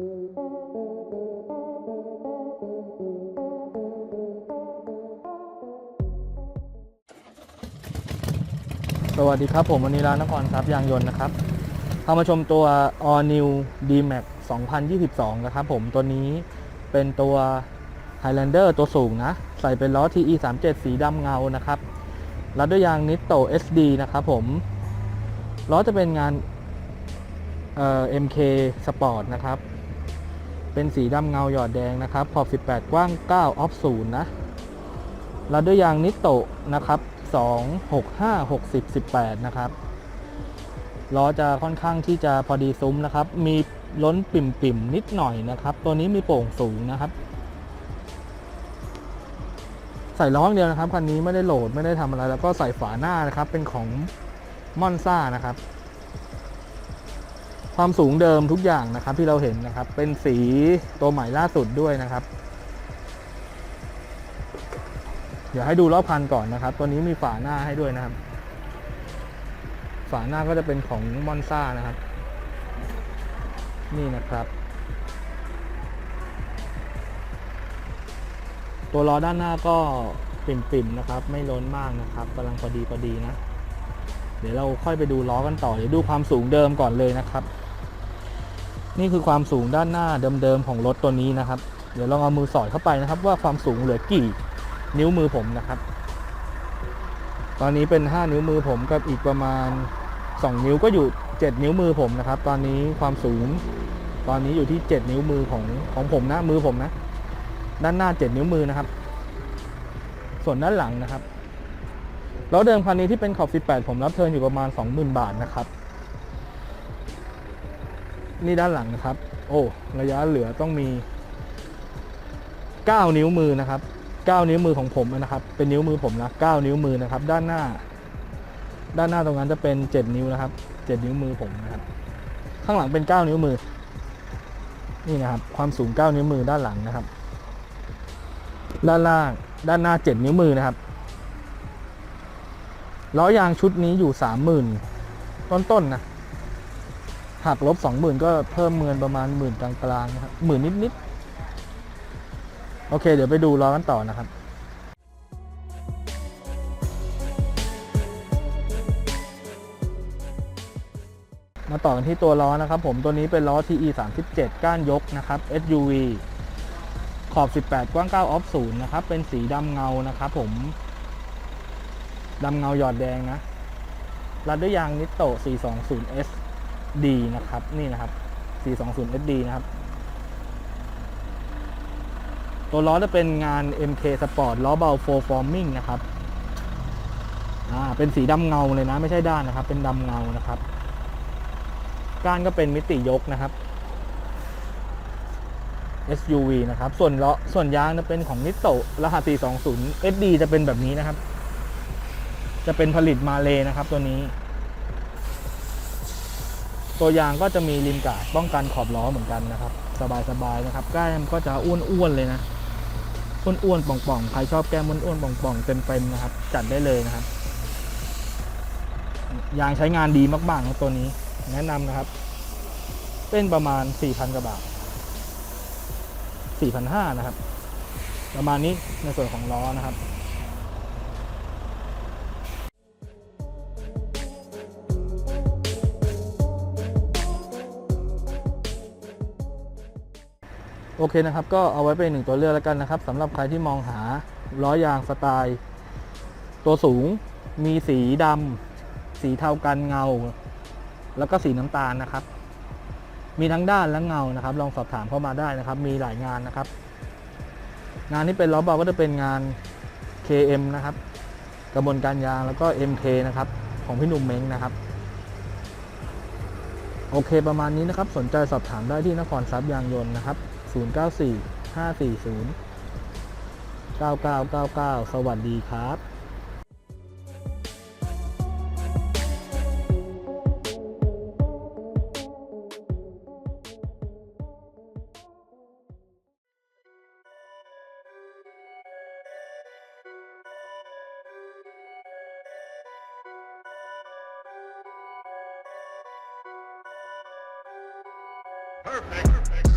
สวัสดีครับผมวันนี้ร้านนครทรัพย์ยางยนต์นะครับพามาชมตัว All New D-Max 2022 นะครับผมตัวนี้เป็นตัว Highlander ตัวสูงนะ ใส่เป็นล้อ TE 37สีดำเงานะครับรัดด้วยยางนิตโต SD นะครับผมล้อจะเป็นงานเอ่อ MK Sport นะครับ เป็นสีดำเงาหยอดแดงนะครับ ขอบ 18 กว้าง 9 ออฟ0นะเรัดด้วยยางนิโตะนะครับ2 6 5 60 18 นะครับล้อจะค่อนข้างที่จะพอดีซุ้มนะครับ มีล้นปิ่มปิ่มๆนิดหน่อยนะครับ ตัวนี้มีโป่งสูงนะครับ ใส่ล้ออย่างเดียวนะครับคันนี้ไม่ได้โหลดไม่ได้ทำอะไร แล้วก็ใส่ฝาหน้านะครับ เป็นของมอนซ่านะครับ ความสูงเดิมทุกอย่างนะครับที่เราเห็นนะครับ เป็นสีตัวใหม่ล่าสุดด้วยนะครับ เดี๋ยวให้ดูรอบคันก่อนนะครับ ตัวนี้มีฝาหน้าให้ด้วยนะครับ ฝาหน้าก็จะเป็นของมอนซ่านะครับ นี่นะครับ ตัวล้อด้านหน้าก็ปิ่มๆนะครับ ไม่ล้นมากนะครับกำลังพอดีพอดีนะเดี๋ยวเราค่อยไปดูล้อกันต่อ เดี๋ยวดูความสูงเดิมก่อนเลยนะครับ นี่คือความสูงด้านหน้าเดิมๆของรถตัวนี้นะครับ เดี๋ยวลองเอามือสอดเข้าไปนะครับ ว่าความสูงเหลือกี่นิ้วมือผมนะครับ ตอนนี้เป็น 5 นิ้วมือผมกับอีกประมาณ 2 นิ้วก็อยู่ 7 นิ้วมือผมนะครับ ตอนนี้ความสูง ตอนนี้อยู่ที่ 7 นิ้วมือของของผมนะมือผมนะ ด้านหน้า 7 นิ้วมือนะครับ ส่วนด้านหลังนะครับแล้วเดิมคันนี้ที่เป็นขอบ 18 ผมรับเทินอยู่ประมาณ 20,000 บาทนะครับ นี่ด้านหลังนะครับ โอ้ระยะเหลือต้องมี 9 นิ้วมือนะครับ 9 นิ้วมือของผมนะครับ เป็นนิ้วมือผมนะ9นิ้วมือนะครับ ด้านหน้า ด้านหน้าตรงนั้นจะเป็น 7 นิ้วนะครับ 7 นิ้วมือผมนะครับ ข้างหลังเป็น 9 นิ้วมือ นี่นะครับ ความสูง 9 นิ้วมือด้านหลังนะครับ ด้านล่าง ด้านหน้า 7 นิ้วมือนะครับล้อยางชุดนี้อยู่ 30,000ต้นๆนนะ หักลบ20,000ก็เพิ่มเงินประมาณหมื่นกลางๆนะครับหมื่นนิดๆ โอเค เดี๋ยวไปดูล้อกันต่อนะครับมาต่อกันที่ตัวล้อนะครับผมตัวนี้เป็นล้อ TE 37 ก้านยกนะครับ SUV ขอบ 18 กว้าง 9 ออฟ0นะครับ เป็นสีดำเงานะครับผมดำเงาหยอดแดงนะรัดด้วยยางนิโต 420 SD นะครับ นี่นะครับ 420 SD นะครับ ตัวล้อจะเป็นงาน MK Sport ล้อเบา Full Forming นะครับอ่าเป็นสีดำเงาเลยนะ ไม่ใช่ด้านนะครับ เป็นดำเงานะครับก้านก็เป็นมิติยกนะครับ SUV นะครับ ส่วนล้อส่วนยางจะเป็นของนิโตรหัส420 SD จะเป็นแบบนี้นะครับ จะเป็นผลิตมาเลยนะครับตัวนี้ ตัวยางก็จะมีริมกาดป้องกันขอบล้อเหมือนกันนะครับ สบายๆนะครับ แก้มก็จะอ้วนๆเลยนะอ้วนๆป่องๆใครชอบแก้มอ้วนๆป่องๆเต็มๆนะครับ จัดได้เลยนะครับ ยางใช้งานดีมากๆนะตัวนี้ แนะนำนะครับ เป็นประมาณ 4,000กว่าบาท4,500นะครับ ประมาณนี้ในส่วนของล้อนะครับ โอเคนะครับ ก็เอาไว้เป็นหนึ่งตัวเลือกแล้วกันนะครับสำหรับใครที่มองหาล้อยางสไตล์ ตัวสูงมีสีดำสีเทากันเงา แล้วก็สีน้ำตาลนะครับ มีทั้งด้านและเงานะครับ ลองสอบถามเข้ามาได้นะครับ มีหลายงานนะครับ งานที่เป็นล้อเบาก็จะเป็นงาน KM นะครับ กระบวนการยางแล้วก็ MK นะครับ ของพี่หนุ่มเม้งนะครับโอเคประมาณนี้นะครับ สนใจสอบถามได้ที่นครทรัพย์ยางยนต์นะครับ 094 540 9999 สวัสดีครับ Perfect. Perfect.